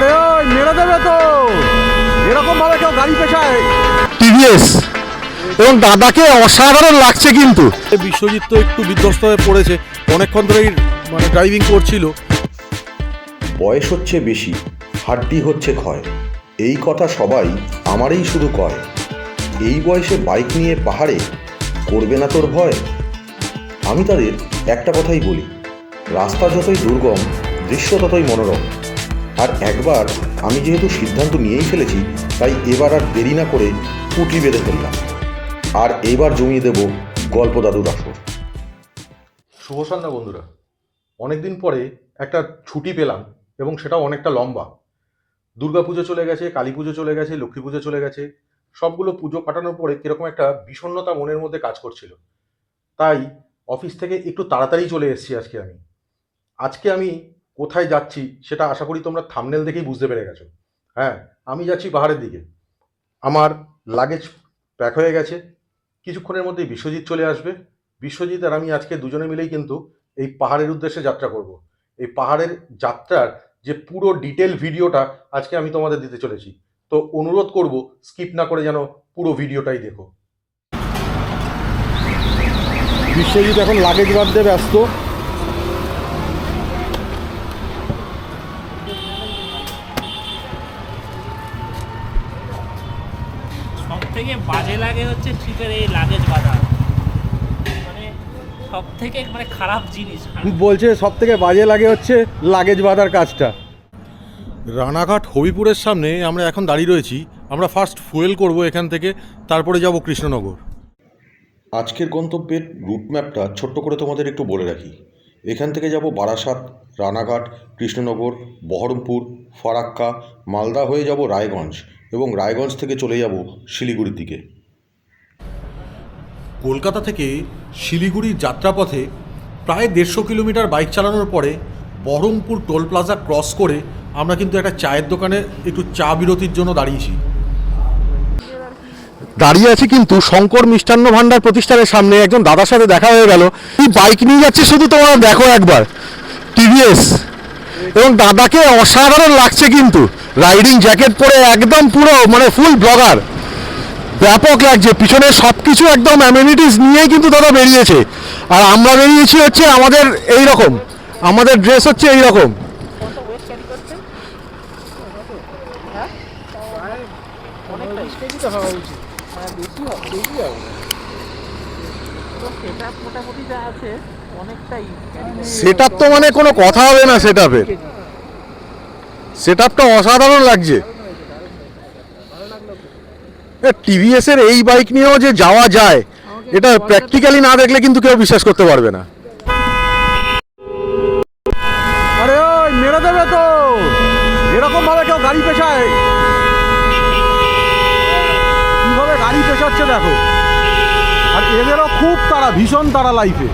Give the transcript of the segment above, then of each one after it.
আরে ওই মেরে দেবে তো। এরকম ভাবে কেউ গাড়ি পেছায় টিভিএস। এবং দাদাকে অসাধারণ লাগছে কিন্তু। বিশ্বজিৎ তো একটু বিধ্বস্ত হয়ে পড়েছে। অনেকক্ষণ ধরেই মানে ড্রাইভিং করছিল। বয়স হচ্ছে বেশি হাড্ডি হচ্ছে ক্ষয়। এই কথা সবাই আমারই শুধু কয়। এই বয়সে বাইক নিয়ে পাহাড়ে করবে না তোর ভয়? আমি তাদের একটা কথাই বলি। রাস্তা যতই দুর্গম দৃশ্য ততই মনোরম। আর একবার আমি যেহেতু সিদ্ধান্ত নিয়েই ফেলেছি, তাই এবার আর দেরি না করে পুটলি বেঁধে ফেললাম। আর এবার জমিয়ে দেব গল্প দাদুর আসর শুভ সন্ধ্যা বন্ধুরা। অনেকদিন পরে একটা ছুটি পেলাম এবং সেটা অনেকটা লম্বা। দুর্গা পুজো চলে গেছে, কালী পুজো চলে গেছে, লক্ষ্মী পুজো চলে গেছে। সবগুলো পুজো কাটানোর পরে কীরকম একটা বিষণ্ণতা মনের মধ্যে কাজ করছিল। তাই অফিস থেকে একটু তাড়াতাড়ি চলে এসেছি আজকে আমি। আজকে আমি কোথায় যাচ্ছি সেটা আশা করি তোমরা থামনেল দেখেই বুঝতে পেরে গেছো। হ্যাঁ আমি যাচ্ছি পাহাড়ের দিকে। আমার লাগেজ প্যাক হয়ে গেছে। কিছুক্ষণের মধ্যেই বিশ্বজিৎ চলে আসবে। বিশ্বজিৎ আর আমি আজকে দুজনে মিলেই কিন্তু এই পাহাড়ের উদ্দেশ্যে যাত্রা করব। এই পাহাড়ের যাত্রার যে পুরো ডিটেল ভিডিওটা আজকে আমি তোমাদের দিতে চলেছি। তো অনুরোধ করব স্কিপ না করে যেন পুরো ভিডিওটাই দেখো। বিশ্বজিৎ এখন লাগেজ বাঁধতে ব্যস্ত। লাগে হচ্ছে ট্রিপের এই লাগেজ বাঁধা। মানে সব থেকে মানে খারাপ জিনিস। বলছে সব থেকে বাজে লাগে হচ্ছে লাগেজ বাঁধার কাজটা। রানাঘাট হবিপুরের সামনে আমরা এখন দাঁড়িয়ে রয়েছি। আমরা ফার্স্ট ফুয়েল করব এখান থেকে তারপরে যাব কৃষ্ণনগর। আজকের গন্তব্যের রুট ম্যাপটা ছোট্ট করে তোমাদের একটু বলে রাখি। এখান থেকে যাব বারাসাত রানাঘাট কৃষ্ণনগর বহরমপুর ফারাক্কা মালদা হয়ে যাব রায়গঞ্জ এবং রায়গঞ্জ থেকে চলে যাব শিলিগুড়ির দিকে। কলকাতা থেকে শিলিগুড়ির যাত্রাপথে প্রায় দেড়শো কিলোমিটার বাইক চালানোর পরে বহরমপুর টোল প্লাজা ক্রস করে আমরা কিন্তু একটা চায়ের দোকানে একটু চা বিরতির জন্য দাঁড়িয়েছি। দাঁড়িয়ে আছি কিন্তু শঙ্কর মিষ্টান্ন ভান্ডার প্রতিষ্ঠানের সামনে একজন দাদার সাথে দেখা হয়ে গেল। এই বাইক নিয়ে যাচ্ছে শুধু তোমরা দেখো একবার। টিভিএস এবং দাদাকে অসাধারণ লাগছে কিন্তু। রাইডিং জ্যাকেট পরে একদম পুরো মানে ফুল ব্লগার ব্যাপক লাগছে। পিছনে সব কিছু একদম অ্যামিনিটিস নিয়েই কিন্তু দাদা বেরিয়েছে। আর আমরা বেরিয়েছি হচ্ছে আমাদের এই রকম আমাদের ড্রেস হচ্ছে এই রকম সেট তো মানে কোনো কথা হবে না সেট আপের সেট আপটা অসাধারণ লাগছে। টিভিএস এর এই বাইক নিয়েও যে যাওয়া যায় এটা প্র্যাকটিক্যালি না দেখলে কিন্তু কেউ বিশ্বাস করতে পারবে না। আরে ওই মেরে দেবে তো। এরকম ভাবে কেউ গাড়ি পেছায়। কীভাবে গাড়ি পেছাচ্ছে দেখো। আর এদেরও খুব তারা ভীষণ তারা লাইফে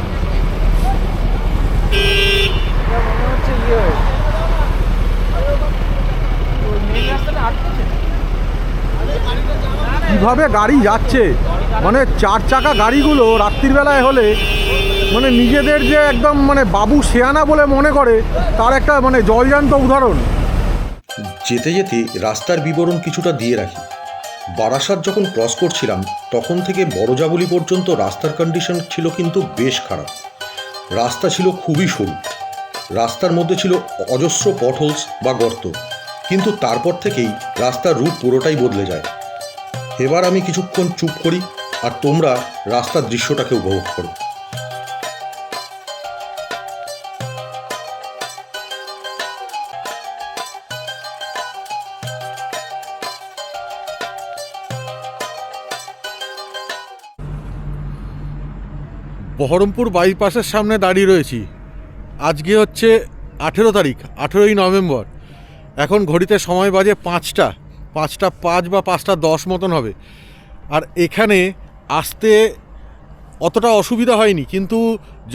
কীভাবে গাড়ি যাচ্ছে? মানে চার চাকা গাড়িগুলো রাত্রির বেলায় হলে মানে নিজেদের যে একদম মানে বাবু শেয়ানা বলে মনে করে, তার একটা মানে জলজান্ত উদাহরণ। যেতে যেতে রাস্তার বিবরণ কিছুটা দিয়ে রাখি। বারাসাত যখন ক্রস করছিলাম, তখন থেকে বড়জাগুলি পর্যন্ত রাস্তার কন্ডিশন ছিল কিন্তু বেশ খারাপ। রাস্তা ছিল খুবই সরু। রাস্তার মধ্যে ছিল অজস্র পটহোলস বা গর্ত। কিন্তু তারপর থেকেই রাস্তার রুট পুরোটাই বদলে যায়। এবার আমি কিছুক্ষণ চুপ করি আর তোমরা রাস্তার দৃশ্যটাকে উপভোগ করো। বহরমপুর বাইপাসের সামনে দাঁড়িয়ে রয়েছি। আজকে হচ্ছে আঠেরো তারিখ, আঠেরোই নভেম্বর। এখন ঘড়িতে সময় বাজে পাঁচটা। পাঁচটা পাঁচ বা পাঁচটা দশ মতন হবে। আর এখানে আসতে অতটা অসুবিধা হয়নি, কিন্তু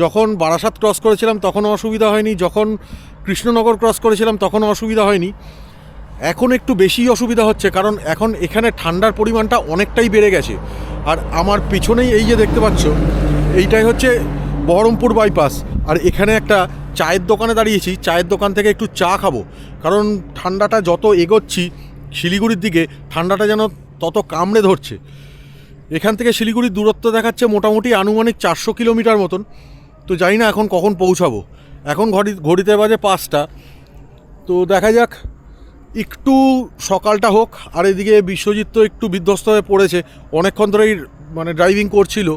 যখন বারাসাত ক্রস করেছিলাম তখনও অসুবিধা হয়নি, যখন কৃষ্ণনগর ক্রস করেছিলাম তখনও অসুবিধা হয়নি। এখন একটু বেশি অসুবিধা হচ্ছে, কারণ এখন এখানে ঠান্ডার পরিমাণটা অনেকটাই বেড়ে গেছে। আর আমার পিছনেই এই যে দেখতে পাচ্ছ, এইটাই হচ্ছে বহরমপুর বাইপাস আর এখানে একটা চায়ের দোকানে দাঁড়িয়েছি, চায়ের দোকান থেকে একটু চা খাব। কারণ ঠান্ডাটা যত এগোচ্ছি শিলিগুড়ির দিকে ঠান্ডাটা যেন তত কামড়ে ধরছে। এখান থেকে শিলিগুড়ির দূরত্ব দেখাচ্ছে মোটামুটি আনুমানিক চারশো কিলোমিটার মতন। তো জানি না এখন কখন পৌঁছাবো। এখন ঘড়ি ঘড়িতে বাজে পাঁচটা। তো দেখা যাক, একটু সকালটা হোক, আর এদিকে বিশ্বজিৎ তো একটু বিধ্বস্ত হয়ে পড়েছে। অনেকক্ষণ ধরেই মানে ড্রাইভিং করছিল।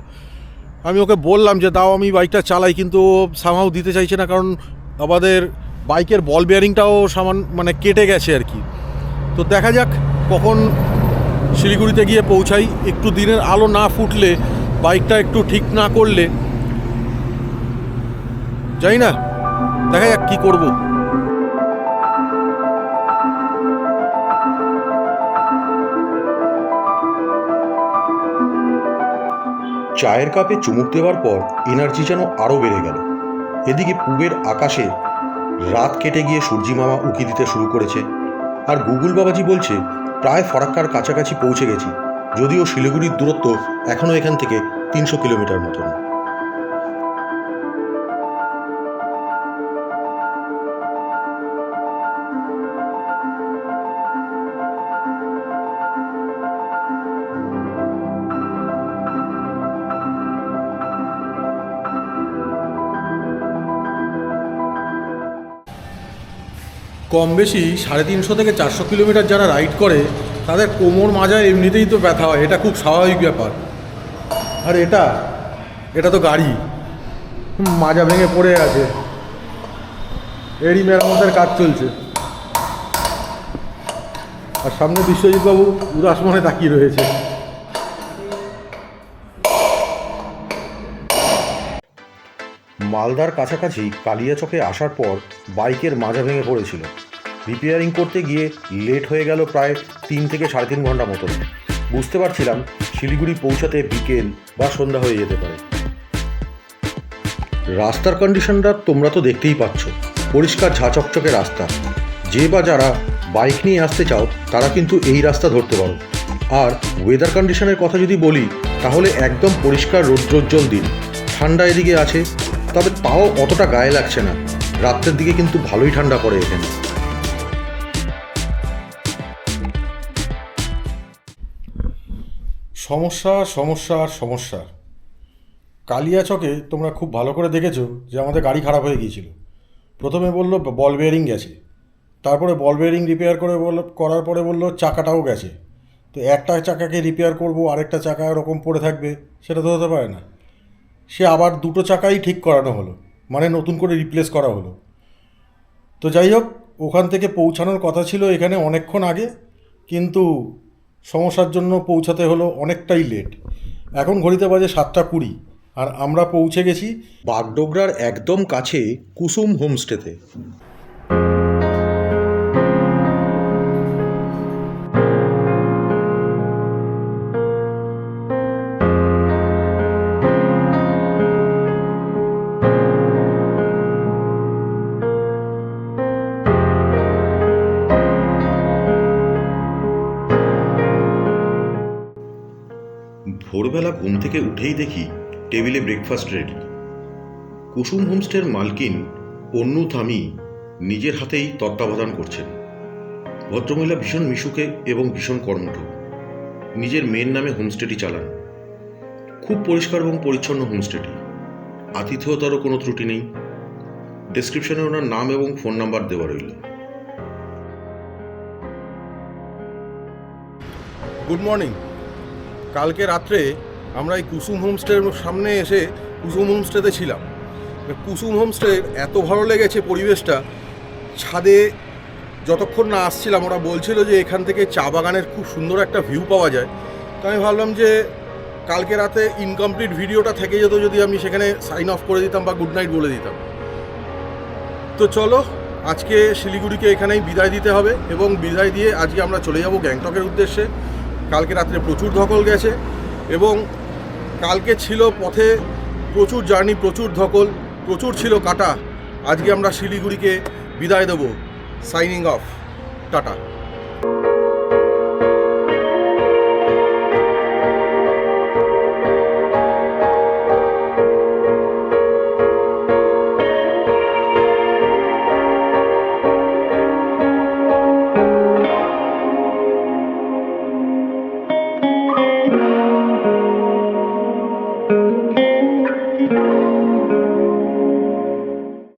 আমি ওকে বললাম যে, দাও, আমি বাইকটা চালাই। কিন্তু সামাও দিতে চাইছে না, কারণ আমাদের বাইকের বল বেয়ারিংটাও সামান মানে কেটে গেছে আর কি। তো দেখা যাক কখন শিলিগুড়িতে গিয়ে পৌঁছাই। একটু দিনের আলো না ফুটলে, বাইকটা একটু ঠিক না করলে। যাই না, দেখা যাক কী করব। চায়ের কাপে চুমুক দেওয়ার পর এনার্জি যেন আরও বেড়ে গেল। এদিকে পূবের আকাশে রাত কেটে গিয়ে সূর্যি মামা উকি দিতে শুরু করেছে। আর গুগল বাবাজি বলছে, প্রায় ফরাক্কার কাছাকাছি পৌঁছে গেছি। যদিও শিলিগুড়ির দূরত্ব এখনও এখান থেকে তিনশো কিলোমিটার মতন। কম বেশি সাড়ে তিনশো থেকে চারশো কিলোমিটার যারা রাইড করে, তাদের কোমর মাজা এমনিতেই তো ব্যথা হয়। এটা খুব স্বাভাবিক ব্যাপার। আর এটা এটা তো গাড়ি। মাজা ভেঙে পড়ে আছে। এরই মেরামতের কাজ চলছে। আর সামনে বিশ্বজিৎবাবু উদাস মনে তাকিয়ে রয়েছে। মালদার কাছাকাছি কালিয়াচকে আসার পর বাইকের মাজা ভেঙে পড়েছিল। রিপেয়ারিং করতে গিয়ে লেট হয়ে গেল প্রায় তিন থেকে সাড়ে তিন ঘণ্টা মতন। বুঝতে পারছিলাম শিলিগুড়ি পৌঁছাতে বিকেল বা সন্ধ্যা হয়ে যেতে পারে। রাস্তার কন্ডিশনটা তোমরা তো দেখতেই পাচ্ছ। পরিষ্কার ঝাঁচকচকে রাস্তা। যে বা যারা বাইক নিয়ে আসতে চাও, তারা কিন্তু এই রাস্তা ধরতে পারো। আর ওয়েদার কন্ডিশনের কথা যদি বলি, তাহলে একদম পরিষ্কার রৌদ্রোজ্জ্বল দিন। ঠান্ডা এদিকে আছে তবে তাও অতটা গায়ে লাগছে না। রাত্রের দিকে কিন্তু ভালোই ঠান্ডা পড়ে এখানে। সমস্যা সমস্যা আর সমস্যা। কালিয়াচকে তোমরা খুব ভালো করে দেখেছ যে আমাদের গাড়ি খারাপ হয়ে গিয়েছিল। প্রথমে বলল বল বেয়ারিং গেছে। তারপরে বল বেয়ারিং রিপেয়ার করে বলল, করার পরে বলল চাকাটাও গেছে। তো একটা চাকাকে রিপেয়ার করব, আরেকটা চাকা এরকম পড়ে থাকবে, সেটা তো হতে পারে না। সে আবার দুটো চাকাই ঠিক করানো হলো মানে নতুন করে রিপ্লেস করা হলো। তো যাই হোক, ওখান থেকে পৌঁছানোর কথা ছিল এখানে অনেকক্ষণ আগে, কিন্তু সমস্যার জন্য পৌঁছাতে হলো অনেকটাই লেট এখন ঘড়িতে বাজে সাতটা কুড়ি, আর আমরা পৌঁছে গেছি বাগডোগরার একদম কাছে কুসুম হোমস্টেতে ঘুম থেকে উঠেই দেখি টেবিলে ব্রেকফাস্ট রেডি কুসুম হোমস্টের মালকিন অন্নু থামি নিজের হাতেই তত্ত্বাবধান করছেন। ভদ্রমহিলা ভীষণ মিশুকে এবং ভীষণ কর্মঠ। নিজের মেয়ের নামে হোমস্টেটি চালান। খুব পরিষ্কার এবং পরিচ্ছন্ন হোমস্টেটি। আতিথেয়তারও কোনো ত্রুটি নেই। ডেসক্রিপশনে ওনার নাম এবং ফোন নাম্বার দেওয়া রইল। গুড মর্নিং কালকে রাত্রে আমরা এই কুসুম হোমস্টের সামনে এসে কুসুম হোমস্টেতে ছিলাম। কুসুম হোমস্টে এত ভালো লেগেছে পরিবেশটা, ছাদে যতক্ষণ না আসছিলাম ওরা বলছিল যে এখান থেকে চা বাগানের খুব সুন্দর একটা ভিউ পাওয়া যায়। তো আমি ভাবলাম যে কালকে রাতে ইনকমপ্লিট ভিডিওটা থেকে যেত যদি আমি সেখানে সাইন অফ করে দিতাম বা গুড নাইট বলে দিতাম। তো চলো, আজকে শিলিগুড়িকে এখানেই বিদায় দিতে হবে এবং বিদায় দিয়ে আজকে আমরা চলে যাব গ্যাংটকের উদ্দেশ্যে। কালকে রাত্রে প্রচুর ধকল গেছে এবং কালকে ছিল পথে প্রচুর জার্নি, প্রচুর ধকল, প্রচুর ছিল কাটা। আজকে আমরা শিলিগুড়িকে বিদায় দেবো। Signing off tata.